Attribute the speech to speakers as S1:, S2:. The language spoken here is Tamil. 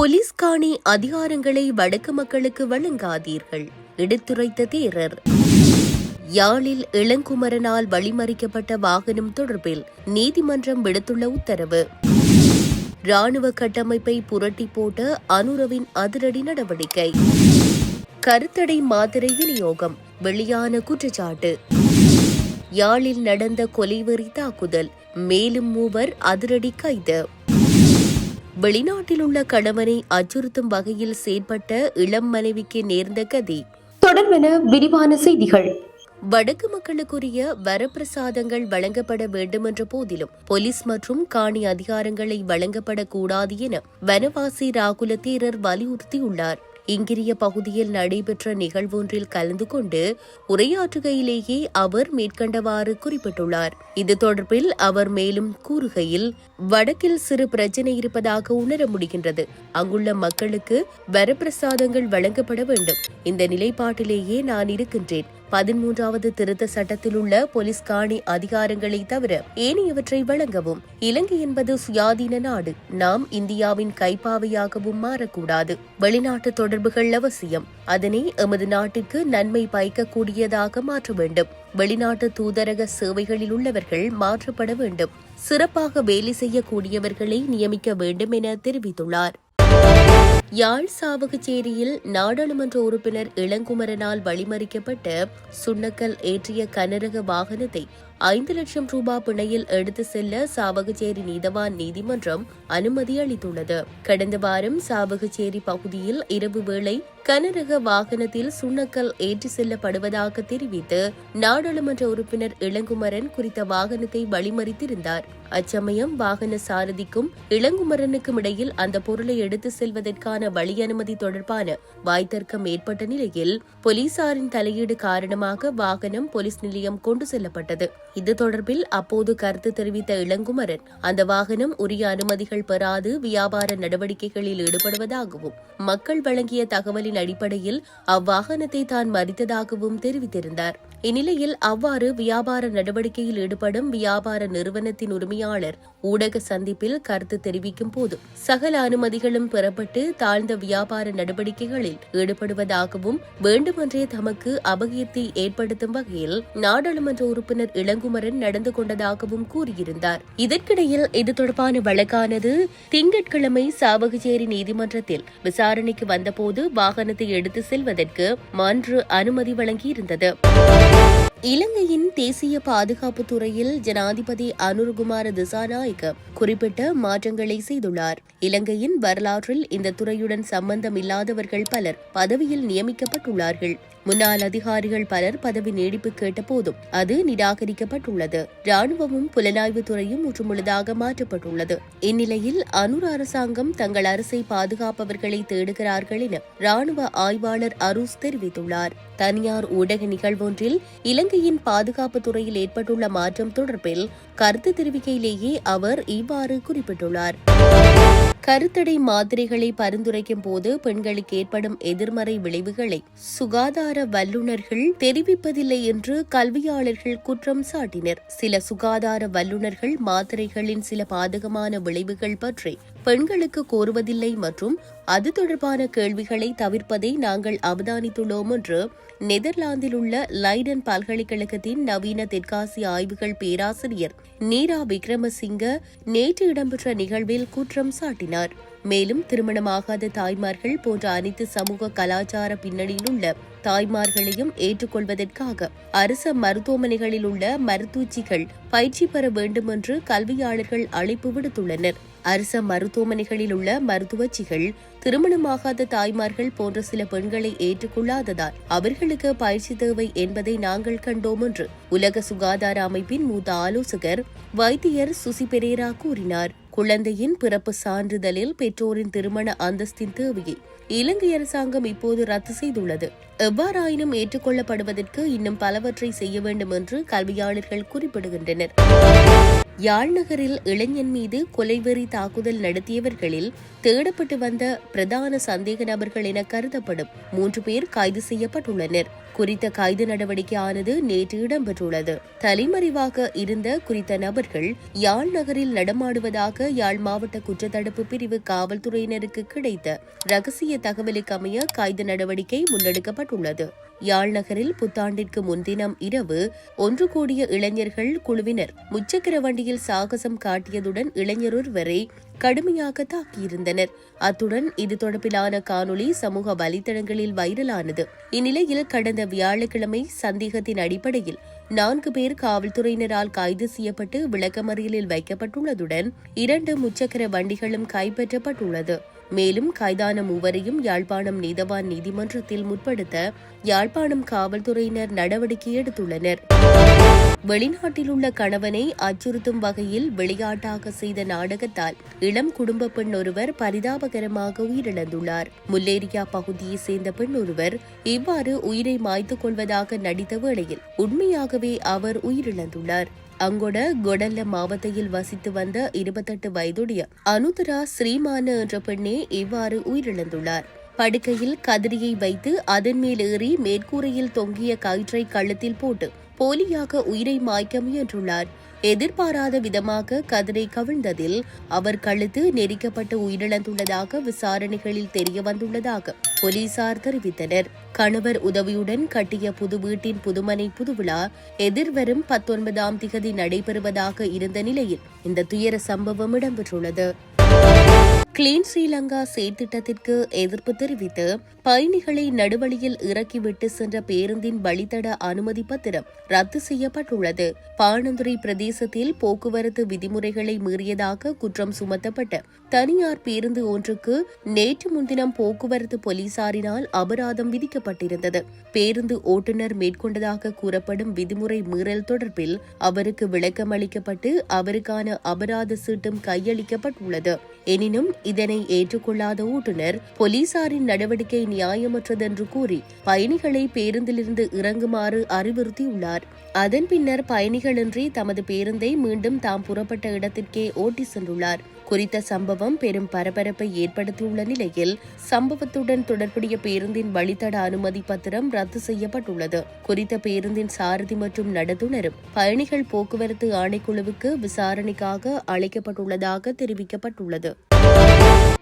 S1: போலீஸ்காணி அதிகாரங்களை வடக்கு மக்களுக்கு வழங்காதீர்கள். எடுத்துரைத்த தேரர். யாழில் இளங்குமரனால் வழிமறிக்கப்பட்ட வாகனம் தொடர்பில் நீதிமன்றம் விடுத்துள்ள உத்தரவு. ராணுவ கட்டமைப்பை புரட்டி போட்ட அனுரவின் அதிரடி நடவடிக்கை. கருத்தடை மாத்திரை விநியோகம் வெளியான குற்றச்சாட்டு. யாழில் நடந்த கொலைவெறி தாக்குதல் மேலும் மூவர் அதிரடி கைது. வெளிநாட்டில் உள்ள கணவனை அச்சுறுத்தும் வகையில் செயற்பட்ட இளம் மனைவிக்கு நேர்ந்த கதி. தொடர்பென விரிவான செய்திகள். வடக்கு மக்களுக்குரிய வரப்பிரசாதங்கள் வழங்கப்பட வேண்டும் என்ற போதிலும் போலீஸ் மற்றும் காணி அதிகாரங்களை வழங்கப்படக்கூடாது என வனவாசி ராகுல தேரர் வலியுறுத்தியுள்ளார். இங்கிரிய பகுதியில் நடைபெற்ற நிகழ்வொன்றில் கலந்து கொண்டு உரையாற்றுகையிலேயே அவர் மேற்கண்டவாறு குறிப்பிட்டுள்ளார். இது தொடர்பில் அவர் மேலும் கூறுகையில் வடக்கில் சிறு பிரச்சனை இருப்பதாக உணர முடிகின்றது. அங்குள்ள மக்களுக்கு வரப்பிரசாதங்கள் வழங்கப்பட வேண்டும். இந்த நிலைப்பாட்டிலேயே நான் இருக்கின்றேன். பதிமூன்றாவது திருத்த சட்டத்தில் உள்ள போலீஸ் காணி அதிகாரங்களை தவிர ஏனையவற்றை வழங்கவும். இலங்கை என்பது சுயாதீன நாடு. நாம் இந்தியாவின் கைப்பாவையாகவும் மாறக்கூடாது. வெளிநாட்டு தொடர்புகள் அவசியம். அதனை எமது நாட்டுக்கு நன்மை பயக்கக்கூடியதாக மாற்ற வேண்டும். வெளிநாட்டு தூதரக சேவைகளில் உள்ளவர்கள் மாற்றப்பட வேண்டும். சிறப்பாக வேலை செய்யக்கூடியவர்களை நியமிக்க வேண்டும் என தெரிவித்துள்ளார். யாழ் சாவகச்சேரியில் நாடாளுமன்ற உறுப்பினர் இளங்குமரனால் வழிமறிக்கப்பட்ட சுண்ணக்கல் ஏற்றிய கனரக வாகனத்தை ஐந்து லட்சம் ரூபாய் பிணையில் எடுத்து செல்ல சாவகச்சேரி நீதவான் நீதிமன்றம் அனுமதி அளித்துள்ளது. கடந்த வாரம் சாவகச்சேரி பகுதியில் இரவு வேளை கனரக வாகனத்தில் சுண்ணக்கல் ஏற்றி செல்லப்படுவதாக தெரிவித்து நாடாளுமன்ற உறுப்பினர் இளங்குமரன் குறித்த வாகனத்தை வழிமறித்திருந்தார். அச்சமயம் வாகன சாரதிக்கும் இளங்குமரனுக்கும் இடையில் அந்த பொருளை எடுத்து செல்வதற்கான வழி அனுமதி தொடர்பான வாய்த்தர்க்கம் ஏற்பட்ட நிலையில் போலீசாரின் தலையீடு காரணமாக வாகனம் போலீஸ் நிலையம் கொண்டு செல்லப்பட்டது. இது தொடர்பில் அப்போது கருத்து தெரிவித்த இளங்குமரன் அந்த வாகனம் உரிய அனுமதிகள் பெறாது வியாபார நடவடிக்கைகளில் ஈடுபடுவதாகவும் மக்கள் வழங்கிய தகவலின் அடிப்படையில் அவ்வாகனத்தை தான் மறித்ததாகவும் தெரிவித்திருந்தார். இந்நிலையில் அவ்வாறு வியாபார நடவடிக்கையில் ஈடுபடும் வியாபார நிறுவனத்தின் உரிமையாளர் ஊடக சந்திப்பில் கருத்து தெரிவிக்கும் போது சகல அனுமதிகளும் பெறப்பட்டு தாழ்ந்த வியாபார நடவடிக்கைகளில் ஈடுபடுவதாகவும் வேண்டுமென்றே தமக்கு அபகீர்த்தி ஏற்படுத்தும் வகையில் நாடாளுமன்ற உறுப்பினர் இளங்க இளங்குமரன் நடந்து கொண்டதாகவும் கூறியிருந்தார். இதற்கிடையில் இது தொடர்பான வழக்கானது திங்கட்கிழமை சாவகச்சேரி நீதிமன்றத்தில் விசாரணைக்கு வந்தபோது வாகனத்தை எடுத்து செல்வதற்கு மன்று அனுமதி வழங்கியிருந்தது. இலங்கையின் தேசிய பாதுகாப்பு துறையில் ஜனாதிபதி அனுர்குமார திசாநாயக்க குறிப்பிட்ட மாற்றங்களை செய்துள்ளார். இலங்கையின் வரலாற்றில் இந்த துறையுடன் சம்பந்தம் இல்லாதவர்கள் பலர் பதவியில் நியமிக்கப்பட்டுள்ளார்கள். முன்னாள் அதிகாரிகள் பலர் பதவி நீடிப்பு கேட்டபோதும் அது நிராகரிக்கப்பட்டுள்ளது. ராணுவமும் புலனாய்வு துறையும் முற்றுமுழுதாக மாற்றப்பட்டுள்ளது. இந்நிலையில் அனுர் அரசாங்கம் தங்கள் அரசை பாதுகாப்பவர்களை தேடுகிறார்கள் என ராணுவ ஆய்வாளர் அரூஸ் தெரிவித்துள்ளார். தனியார் ஊடக நிகழ்வொன்றில் இலங்கையின் பாதுகாப்பு துறையில் ஏற்பட்டுள்ள மாற்றம் தொடர்பில் கருத்து தெரிவிக்கையிலேயே அவர் இவ்வாறு குறிப்பிட்டுள்ளார். கருத்தடை மாத்திரைகளை பரிந்துரைக்கும் போது பெண்களுக்கு ஏற்படும் எதிர்மறை விளைவுகளை சுகாதார வல்லுநர்கள் தெரிவிப்பதில்லை என்று கல்வியாளர்கள் குற்றம் சாட்டினர். சில சுகாதார வல்லுநர்கள் மாத்திரைகளின் சில பாதகமான விளைவுகள் பற்றி பெண்களுக்கு கோருவதில்லை மற்றும் அது தொடர்பான கேள்விகளை தவிர்ப்பதை நாங்கள் அவதானித்துள்ளோம் என்று நெதர்லாந்தில் உள்ள லைடன் பல்கலைக்கழகத்தின் நவீன தெற்காசிய ஆய்வுகள் பேராசிரியர் நீரா விக்ரமசிங்க நேற்று இடம்பெற்ற நிகழ்வில் குற்றம் சாட்டினார். மேலும் திருமணமாகாத தாய்மார்கள் போன்ற அனைத்து சமூக கலாச்சார பின்னணியில் உள்ள தாய்மார்களையும் ஏற்றுக்கொள்வதற்காக அரச மருத்துவமனைகளில் உள்ள மருத்துவச்சிகள் பயிற்சி பெற வேண்டும் என்று கல்வியாளர்கள் அழைப்பு விடுத்துள்ளனர். அரச மருத்துவமனைகளில் உள்ள மருத்துவச்சிகள் திருமணமாகாத தாய்மார்கள் போன்ற சில பெண்களை ஏற்றுக்கொள்ளாததால் அவர்களுக்கு பயிற்சி தேவை என்பதை நாங்கள் கண்டோம் என்று உலக சுகாதார அமைப்பின் மூத்த ஆலோசகர் வைத்தியர் சுசி பெரேரா கூறினார். குழந்தையின் பிறப்பு சான்றிதழில் பெற்றோரின் திருமண அந்தஸ்தின் தேவையை இலங்கை அரசாங்கம் இப்போது ரத்து செய்துள்ளது. எவ்வாறாயினும் ஏற்றுக்கொள்ளப்படுவதற்கு இன்னும் பலவற்றை செய்ய வேண்டும் என்று கல்வியாளர்கள் குறிப்பிடுகின்றனர். யாழ்நகரில் இளைஞன் மீது கொலைவெறி தாக்குதல் நடத்தியவர்களில் தேடப்பட்டு வந்த பிரதான சந்தேக நபர்கள் என கருதப்படும் மூன்று பேர் கைது செய்யப்பட்டுள்ளனர். குறித்த கைது நடவடிக்கையானது நேற்று இடம்பெற்றுள்ளது. தலைமறைவாக இருந்த குறித்த நபர்கள் யாழ் நகரில் நடமாடுவதாக யாழ் மாவட்ட குற்றத்தடுப்பு பிரிவு காவல்துறையினருக்கு கிடைத்த ரகசிய தகவலுக்கு அமைய கைது நடவடிக்கை முன்னெடுக்கப்பட்டுள்ளது. யாழ் நகரில் புத்தாண்டிற்கு முன்தினம் இரவு ஒன்று கூடிய இளைஞர்கள் குழுவினர் முச்சக்கர வண்டியில் சாகசம் காட்டியதுடன் இளைஞரொருவரை கடுமையாக தாக்கியிருந்தனர். அத்துடன் இது தொடர்பிலான காணொளி சமூக வலைதளங்களில் வைரலானது. இந்நிலையில் கடந்த வியாழக்கிழமை சந்தேகத்தின் அடிப்படையில் நான்கு பேர் காவல்துறையினரால் கைது செய்யப்பட்டு விளக்கமறியலில் வைக்கப்பட்டுள்ளதுடன் இரண்டு முச்சக்கர வண்டிகளும் கைப்பற்றப்பட்டுள்ளது. மேலும் கைதான மூவரையும் யாழ்ப்பாணம் நீதவான் நீதிமன்றத்தில் முற்படுத்த யாழ்ப்பாணம் காவல்துறையினர் நடவடிக்கை எடுத்துள்ளனர். வெளிநாட்டில் உள்ள கணவனை அச்சுறுத்தும் வகையில் விளையாட்டாக செய்த நாடகத்தால் இளம் குடும்ப பெண் ஒருவர் பரிதாபகரமாக உயிரிழந்துள்ளார். முல்லேரியா பகுதியைச் சேர்ந்த பெண் ஒருவர் இவ்வாறு உயிரை மாய்த்துக் கொள்வதாக நடித்த வேளையில் உண்மையாகவே அவர் உயிரிழந்துள்ளார். அங்கொட கொடல்ல மாவட்டத்தில் வசித்து வந்த இருபத்தெட்டு வயதுடைய அனுதரா ஸ்ரீமான என்ற பெண்ணே இவ்வாறு உயிரிழந்துள்ளார். படுக்கையில் கதிரியை வைத்து அதன் மேல் ஏறி மேற்கூரையில் தொங்கிய கயிற்றை கழுத்தில் போட்டு போலியாக உயிரை மாய்க்க முயன்றுள்ளார். எதிர்பாராத விதமாக கதிரை கவிழ்ந்ததில் அவர் கழுத்து நெரிக்கப்பட்டு உயிரிழந்துள்ளதாக விசாரணைகளில் தெரிய வந்துள்ளதாக போலீசார் தெரிவித்தனர். கணவர் உதவியுடன் கட்டிய புது வீட்டின் புதுமனை புதுவிழா எதிர்வரும் பத்தொன்பதாம் திகதி நடைபெறுவதாக இருந்த நிலையில் இந்த துயர சம்பவம் இடம்பெற்றுள்ளது. கிளீன் ஸ்ரீலங்கா செயற்திட்டத்திற்கு எதிர்ப்பு தெரிவித்து பயணிகளை நடுவழியில் இறக்கிவிட்டு சென்ற பேருந்தின் வழித்தட அனுமதி பத்திரம் ரத்து செய்யப்பட்டுள்ளது. பாணந்துறை பிரதேசத்தில் போக்குவரத்து விதிமுறைகளை மீறியதாக குற்றம் சுமத்தப்பட்ட தனியார் பேருந்து ஒன்றுக்கு நேற்று முன்தினம் போக்குவரத்து போலீசாரினால் அபராதம் விதிக்கப்பட்டிருந்தது. பேருந்து ஓட்டுநர் மேற்கொண்டதாக கூறப்படும் விதிமுறை மீறல் தொடர்பில் அவருக்கு விளக்கம் அளிக்கப்பட்டு அவருக்கான அபராத சீட்டும் கையளிக்கப்பட்டுள்ளது. எனினும் இதனை ஏற்றுக்கொள்ளாத ஓட்டுநர் போலீசாரின் நடவடிக்கை நியாயமற்றதென்று கூறி பயணிகளை பேருந்திலிருந்து இறங்குமாறு அறிவுறுத்தியுள்ளார். அதன் பின்னர் பயணிகளின்றி தமது பேருந்தை மீண்டும் தாம் புறப்பட்ட இடத்திற்கே ஓட்டி சென்றுள்ளார். குறித்த சம்பவம் பெரும் பரபரப்பை ஏற்படுத்தியுள்ள நிலையில் சம்பவத்துடன் தொடர்புடைய பேருந்தின் வழித்தட அனுமதி பத்திரம் ரத்து செய்யப்பட்டுள்ளது. குறித்த பேருந்தின் சாரதி மற்றும் நடத்துனரும் பயணிகள் போக்குவரத்து ஆணைக்குழுவுக்கு விசாரணைக்காக அழைக்கப்பட்டுள்ளதாக தெரிவிக்கப்பட்டுள்ளது.